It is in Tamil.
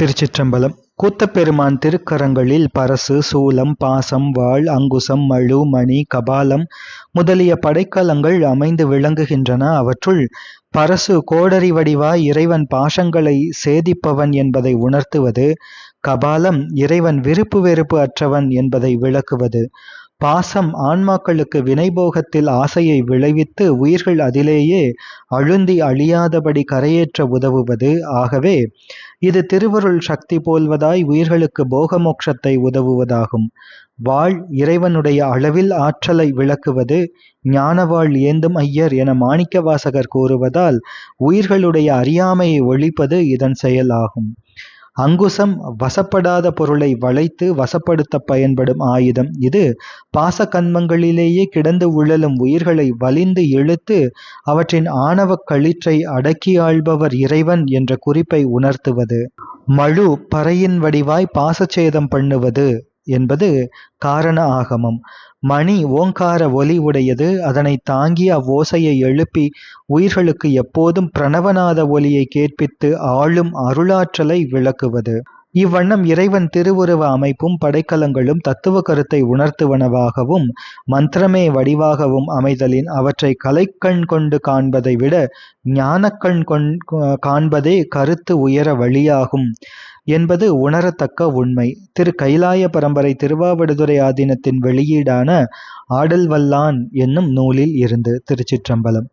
திருச்சிற்றம்பலம். கூத்தப்பெருமான் திருக்கரங்களில் பரசு சூலம் பாசம் வாள் அங்குசம் மழு மணி கபாலம் முதலிய படைக்கலங்கள் அமைந்து விளங்குகின்றன. அவற்றுள் பரசு கோடரி வடிவாய் இறைவன் பாசங்களை சேதிப்பவன் என்பதை உணர்த்துவது கபாலம் இறைவன் விருப்பு வெறுப்பு அற்றவன் என்பதை விளக்குவது. பாசம் ஆன்மாக்களுக்கு வினைபோகத்தில் ஆசையை விளைவித்து உயிர்கள் அதிலேயே அழுந்தி அழியாதபடி கரையேற்ற உதவுவது ஆகவே இது திருவருள் சக்தி போல்வதாய் உயிர்களுக்கு போகமோட்சத்தை உதவுவதாகும். வாழ் இறைவனுடைய அளவில் ஆற்றலை விளக்குவது ஞானவாள் ஏந்தும் ஐயர் என மாணிக்க வாசகர் கூறுவதால் உயிர்களுடைய அறியாமையை ஒழிப்பது இதன் செயலாகும். அங்குசம் வசப்படாத பொருளை வளைத்து வசப்படுத்த பயன்படும் ஆயுதம் இது. பாசகன்மங்களிலேயே கிடந்து உழலும் உயிர்களை வலிந்து இழுத்து அவற்றின் ஆணவக் களிற்றை அடக்கி ஆள்பவர் இறைவன் என்ற குறிப்பை உணர்த்துவது. மழு பறையின் வடிவாய் பாசச்சேதம் பண்ணுவது. என்பது காரண ஆகமம். மணி ஓங்கார ஒலி உடையது அதனை தாங்கி அவ்வோசையை எழுப்பி உயிர்களுக்கு எப்போதும் பிரணவநாத ஒலியை கேட்பித்து ஆளும் அருளாற்றலை விளக்குவது. இவ்வண்ணம் இறைவன் திருவுருவ அமைப்பும் படைக்கலங்களும் தத்துவ கருத்தை உணர்த்துவனவாகவும் மந்திரமே வடிவாகவும் அமைதலின் அவற்றை கலைக்கண் கொண்டு காண்பதை விட ஞானக்கண் கொண் காண்பதே கருத்து உயர வழியாகும் என்பது உணரத்தக்க உண்மை. திரு கைலாய பரம்பரை திருவாவடுதுறை ஆதீனத்தின் வெளியீடான ஆடல் வல்லான் என்னும் நூலில் இருந்து திருச்சிற்றம்பலம்.